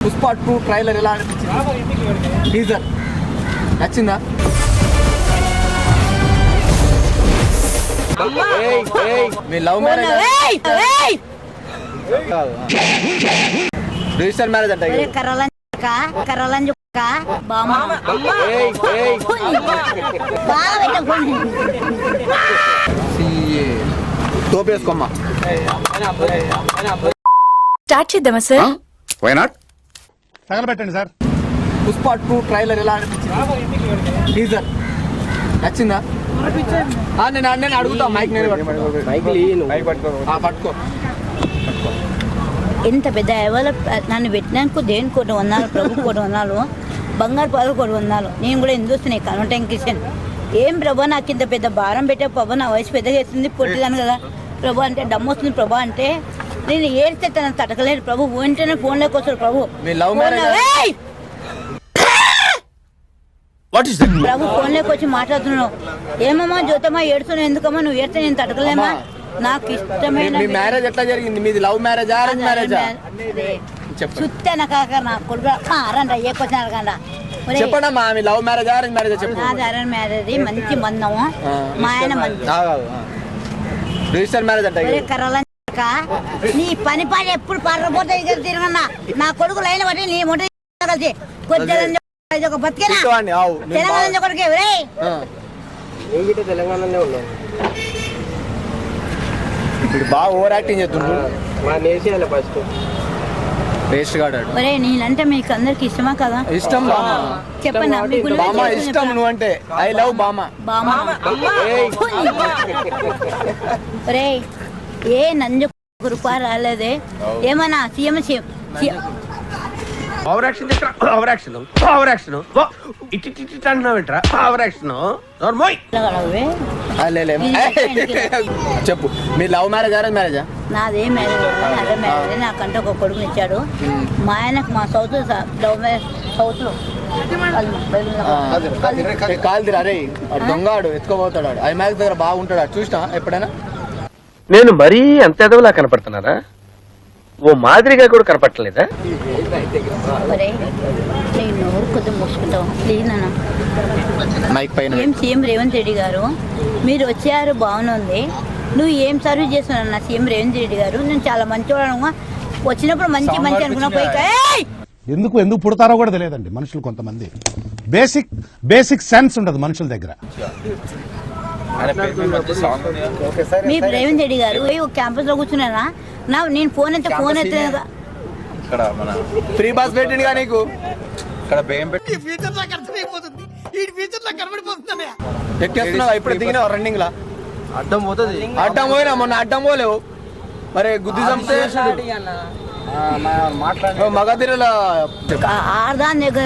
Pushpa two trailer ఎలా అనిపించింది? Teaser. నచ్చిందా? ఏయ్, ఏయ్, మీ లవ్ మ్యారేజ్ ఏయ్, ఏయ్! రిజిస్టర్ మ్యారేజ్ అంట. తోపేసుకోమ్మా. స్టార్ట్ చేద్దామా సార్? వై నాట్ తగలబెట్టండి సార్. పుష్ప టూ ట్రైలర్ ఎలా అనిపించింది? టీజర్. నచ్చిందా? ఆ, నేను నేను అడుగుతా మైక్ నేను పట్టుకో. ఆ, పట్టుకో. ఎంత పెద్ద డెవలప్ నన్ను పెట్టినందుకు దేని కోటి వందాలు ప్రభు కోటి వందాలు బంగారు పదవి కోటి వందాలు? నేను కూడా ఎందుస్తున్నాయి కన్వర్టైన్ కిషన్ ఏం ప్రభా నాకు ఇంత పెద్ద భారం పెట్టే ప్రభా నా వయసు పెద్దగా అవుతుంది పొట్టిదాను కదా. ప్రభు అంటే డమ్ము వస్తుంది ప్రభా అంటే నేను ఏడితే తన తటకలేడు ప్రభు వెంటనే ఫోన్లోకి వస్తాడు ప్రభు. మీ love marriage ఆ? ఏయ్! వాట్ ఇస్ దట్ ప్రభు ఫోన్లోకి వచ్చి మాట్లాడుతున్నావు. ఏమమ్మా జ్యోతమ్మా ఏడుతున్నావు ఎందుకమ్మా? నువ్వు ఏడితే నేను తడకలేమా నాకు ఇష్టమైన మీ మ్యారేజ్ ఎట్లా జరిగింది? మీది లవ్ మ్యారేజ్ అరేంజ్ మ్యారేజా? చెప్పండి. చుట్టాన కాక నా కొడుకు రండి అయ్యే క్వశ్చన్ అడగండి? మీ లవ్ మ్యారేజ్ అరేంజ్ మ్యారేజ్ చెప్పు. నాది అరేంజ్ మ్యారేజ్ మంచి బంధము. ఆ, మా ఆయన మంచి. రిజిస్టర్ మ్యారేజ్ అంట నీ పని పని ఎప్పుడు పర్రపోతే తిరగన్నా నా కొడుకు లైన్ బట్టి నీ మొట్ట కలిసి కొద్దిగా ఒక బతికేనా? చూసుకోండి, ఆవు. నేను తెలంగాణ బాగా- కొడుకే ఒరేయ్ ఆ. ఇప్పుడు బాగా ఓవర్ యాక్టింగ్ చేస్తుండ్రు వేస్ట్ గాడాడు ఒరే నేనంటే మీకు అందరికి ఇష్టమా కదా? ఇష్టం బామా. బామా. నువ్వు అంటే. ఐ లవ్ బామా. బామా. ఏ నంజు కృప రాలేదే? ఏమన్నా సీఎం సీఎం చేస్తా ఇటు ఇటు ఇటు అంటున్నావేంట్రా? నోర్మోయ్. చెప్పు. మీ లవ్ మ్యారేజ్ అరేంజ్ మ్యారేజా? నాదే మ్యారేజ్ అదే మ్యారేజ్. నాకంటే ఒక కొడుకుని ఇచ్చాడు. మా ఆయనకు మా సౌత్ లవ్ మ్యారేజ్ సౌత్లో కాల్దిరా అరే వాడు దొంగాడు ఎత్తుకోబోతాడు. ఐ మ్యాచ్ దగ్గర బాగుంటాడు. చూసినా ఎప్పుడైనా? నేను మరీ అంత ఎదవలా కనపడుతున్నారా ఓ మాదిరిగా కూడా కనపడలేదా ఏం సీఎం రేవంత్ రెడ్డి గారు మీరు వచ్చారు బాగుంది. నువ్వు ఏం సర్వీస్ చేస్తున్నావు నా సీఎం రేవంత్ రెడ్డి గారు? నేను చాలా మంచివాడు వచ్చినప్పుడు మంచి మంచి అనుకున్నా పోయి! ఎందుకు ఎందుకు పుడతారో కూడా తెలియదండి మనుషులు కొంతమంది. బేసిక్ బేసిక్ సెన్స్ ఉండదు మనుషుల దగ్గర. మీ రేవంత్ రెడ్డి గారు క్యాంపస్లో కూర్చున్నారా నా నేను ఫోన్ అయితే ఫోన్ అయితే ఫ్రీ బస్ నీకు? ఎక్కేస్తున్నావు? ఇప్పుడు దిగినావు రన్నింగ్ లా? అడ్డం పోతుంది. అడ్డం పోయినా? మొన్న అడ్డం పోలేవు. మరి గుద్ది ఓ మగధీరల ఆర్దాన్ దగ్గర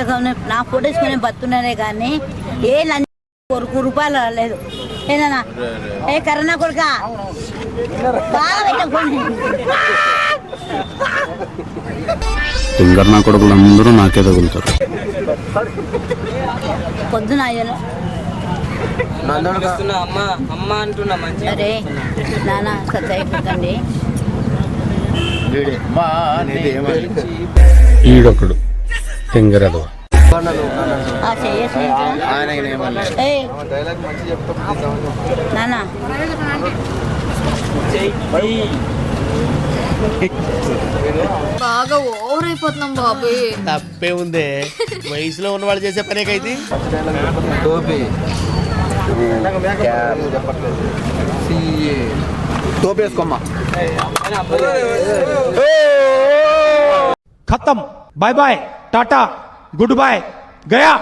నా ఫోటోస్ కొని బతున్నానే కానీ ఏ లంచ్ కొరకు రూపాయలు రాలేదు. ఏనా ఏ కరోనా కొడుక? బాగా పెట్టుకోండి సింగర్ నా కొడుకులందరూ నాకే తగులుతారు. పొద్దున అయ్యాను. అమ్మ అమ్మ అంటున్నా మంచి అరే నాన్న ఈడొకడు బాగా ఓవర్ అయిపోతున్నాం బాబు. తప్పే ఉందే. వయసులో ఉన్నవాళ్ళు చేసే పనేకైతే టోపీ. తోపేసుకోమ్మా ఖతం. Bye bye tata. Good bye गया।